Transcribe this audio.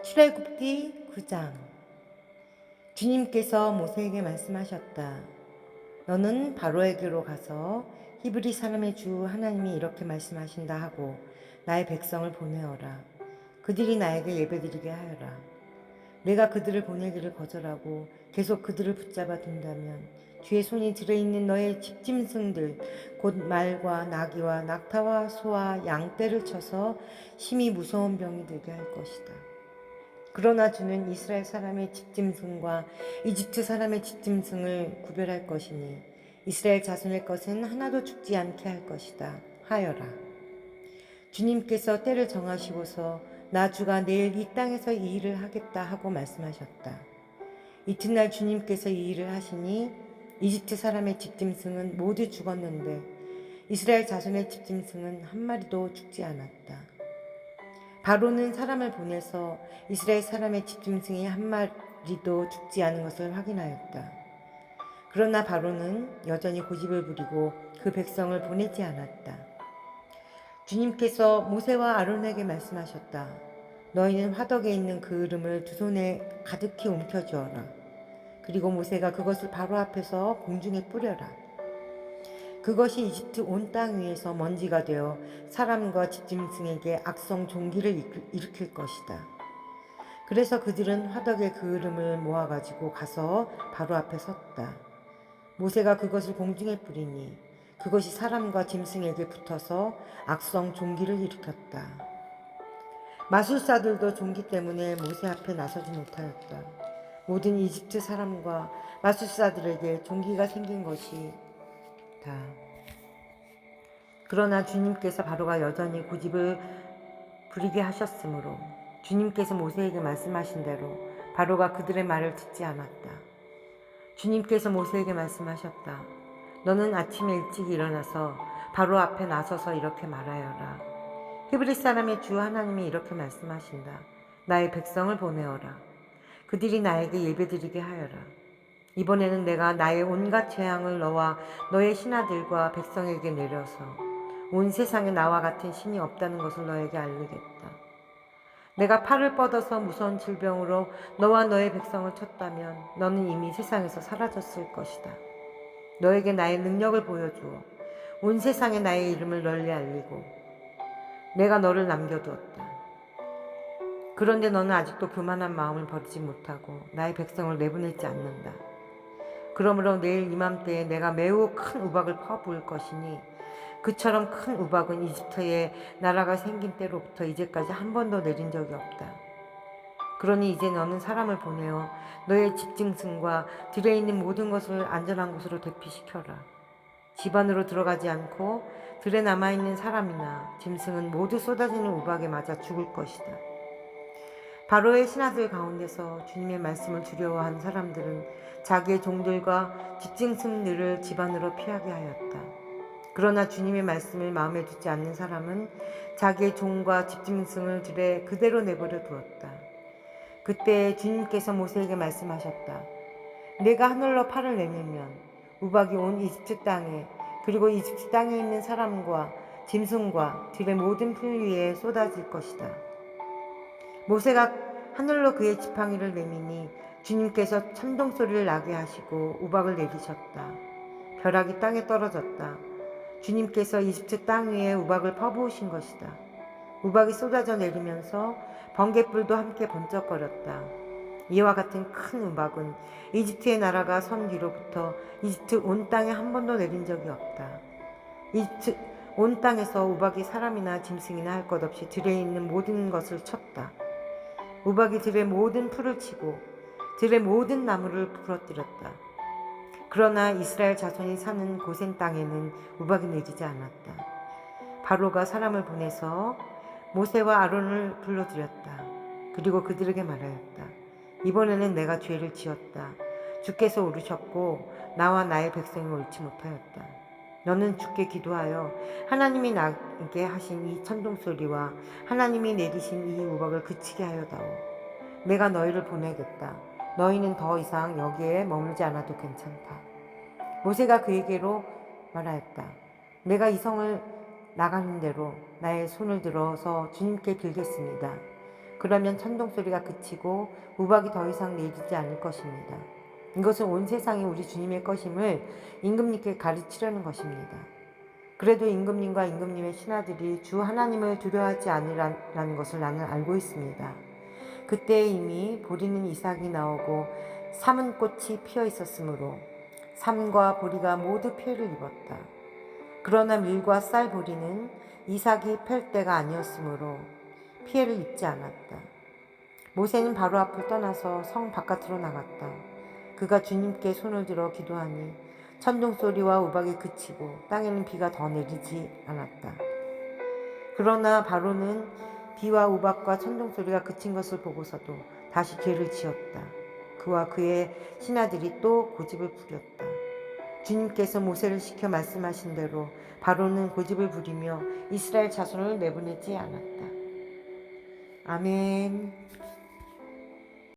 출애굽기 9장 주님께서 모세에게 말씀하셨다. 너는 바로에게로 가서 히브리 사람의 주 하나님이 이렇게 말씀하신다 하고 나의 백성을 보내어라. 그들이 나에게 예배드리게 하여라. 내가 그들을 보내기를 거절하고 계속 그들을 붙잡아 둔다면 주의 손이 들어있는 너의 집짐승들 곧 말과 나귀와 낙타와 소와 양떼를 쳐서 심히 무서운 병이 되게 할 것이다. 그러나 주는 이스라엘 사람의 집짐승과 이집트 사람의 집짐승을 구별할 것이니 이스라엘 자손의 것은 하나도 죽지 않게 할 것이다 하여라. 주님께서 때를 정하시고서 나 주가 내일 이 땅에서 이 일을 하겠다 하고 말씀하셨다. 이튿날 주님께서 이 일을 하시니 이집트 사람의 집짐승은 모두 죽었는데 이스라엘 자손의 집짐승은 한 마리도 죽지 않았다. 바로는 사람을 보내서 이스라엘 사람의 집짐승이 한 마리도 죽지 않은 것을 확인하였다. 그러나 바로는 여전히 고집을 부리고 그 백성을 보내지 않았다. 주님께서 모세와 아론에게 말씀하셨다. 너희는 화덕에 있는 그 이름을 두 손에 가득히 움켜쥐어라. 그리고 모세가 그것을 바로 앞에서 공중에 뿌려라. 그것이 이집트 온 땅 위에서 먼지가 되어 사람과 집짐승에게 악성 종기를 일으킬 것이다. 그래서 그들은 화덕에 그 이름을 모아가지고 가서 바로 앞에 섰다. 모세가 그것을 공중에 뿌리니 그것이 사람과 짐승에게 붙어서 악성 종기를 일으켰다. 마술사들도 종기 때문에 모세 앞에 나서지 못하였다. 모든 이집트 사람과 마술사들에게 종기가 생긴 것이 다. 그러나 주님께서 바로가 여전히 고집을 부리게 하셨으므로 주님께서 모세에게 말씀하신 대로 바로가 그들의 말을 듣지 않았다. 주님께서 모세에게 말씀하셨다. 너는 아침에 일찍 일어나서 바로 앞에 나서서 이렇게 말하여라. 히브리 사람의 주 하나님이 이렇게 말씀하신다. 나의 백성을 보내어라. 그들이 나에게 예배드리게 하여라. 이번에는 내가 나의 온갖 재앙을 너와 너의 신하들과 백성에게 내려서 온 세상에 나와 같은 신이 없다는 것을 너에게 알리겠다. 내가 팔을 뻗어서 무서운 질병으로 너와 너의 백성을 쳤다면 너는 이미 세상에서 사라졌을 것이다. 너에게 나의 능력을 보여주어 온 세상에 나의 이름을 널리 알리고 내가 너를 남겨두었다. 그런데 너는 아직도 교만한 마음을 버리지 못하고 나의 백성을 내보내지 않는다. 그러므로 내일 이맘때에 내가 매우 큰 우박을 퍼부을 것이니 그처럼 큰 우박은 이집트에 나라가 생긴 때로부터 이제까지 한 번도 내린 적이 없다. 그러니 이제 너는 사람을 보내어 너의 집증승과 들에 있는 모든 것을 안전한 곳으로 대피시켜라. 집 안으로 들어가지 않고 들에 남아있는 사람이나 짐승은 모두 쏟아지는 우박에 맞아 죽을 것이다. 바로의 신하들 가운데서 주님의 말씀을 두려워한 사람들은 자기의 종들과 집짐승들을 집안으로 피하게 하였다. 그러나 주님의 말씀을 마음에 두지 않는 사람은 자기의 종과 집짐승을 들에 그대로 내버려 두었다. 그때 주님께서 모세에게 말씀하셨다. 내가 하늘로 팔을 내밀면 우박이 온 이집트 땅에 그리고 이집트 땅에 있는 사람과 짐승과 들의 모든 풀 위에 쏟아질 것이다. 모세가 하늘로 그의 지팡이를 내미니 주님께서 천둥 소리를 나게 하시고 우박을 내리셨다. 벼락이 땅에 떨어졌다. 주님께서 이집트 땅 위에 우박을 퍼부으신 것이다. 우박이 쏟아져 내리면서 번개불도 함께 번쩍거렸다. 이와 같은 큰 우박은 이집트의 나라가 선 뒤로부터 이집트 온 땅에 한 번도 내린 적이 없다. 이집트 온 땅에서 우박이 사람이나 짐승이나 할 것 없이 들에 있는 모든 것을 쳤다. 우박이 들의 모든 풀을 치고 들의 모든 나무를 부러뜨렸다. 그러나 이스라엘 자손이 사는 고센 땅에는 우박이 내리지 않았다. 바로가 사람을 보내서 모세와 아론을 불러들였다. 그리고 그들에게 말하였다. 이번에는 내가 죄를 지었다. 주께서 오르셨고 나와 나의 백성이 옳지 못하였다. 너는 주께 기도하여 하나님이 나에게 하신 이 천둥 소리와 하나님이 내리신 이 우박을 그치게 하여다오. 내가 너희를 보내겠다. 너희는 더 이상 여기에 머물지 않아도 괜찮다. 모세가 그에게로 말하였다. 내가 이 성을 나가는 대로 나의 손을 들어서 주님께 빌겠습니다. 그러면 천둥 소리가 그치고 우박이 더 이상 내리지 않을 것입니다. 이것은 온 세상이 우리 주님의 것임을 임금님께 가르치려는 것입니다. 그래도 임금님과 임금님의 신하들이 주 하나님을 두려워하지 않으라는 것을 나는 알고 있습니다. 그때 이미 보리는 이삭이 나오고 삼은 꽃이 피어 있었으므로 삼과 보리가 모두 피해를 입었다. 그러나 밀과 쌀 보리는 이삭이 펼 때가 아니었으므로 피해를 입지 않았다. 모세는 바로 앞을 떠나서 성 바깥으로 나갔다. 그가 주님께 손을 들어 기도하니 천둥 소리와 우박이 그치고 땅에는 비가 더 내리지 않았다. 그러나 바로는 비와 우박과 천둥 소리가 그친 것을 보고서도 다시 죄를 지었다. 그와 그의 신하들이 또 고집을 부렸다. 주님께서 모세를 시켜 말씀하신 대로 바로는 고집을 부리며 이스라엘 자손을 내보내지 않았다. 아멘.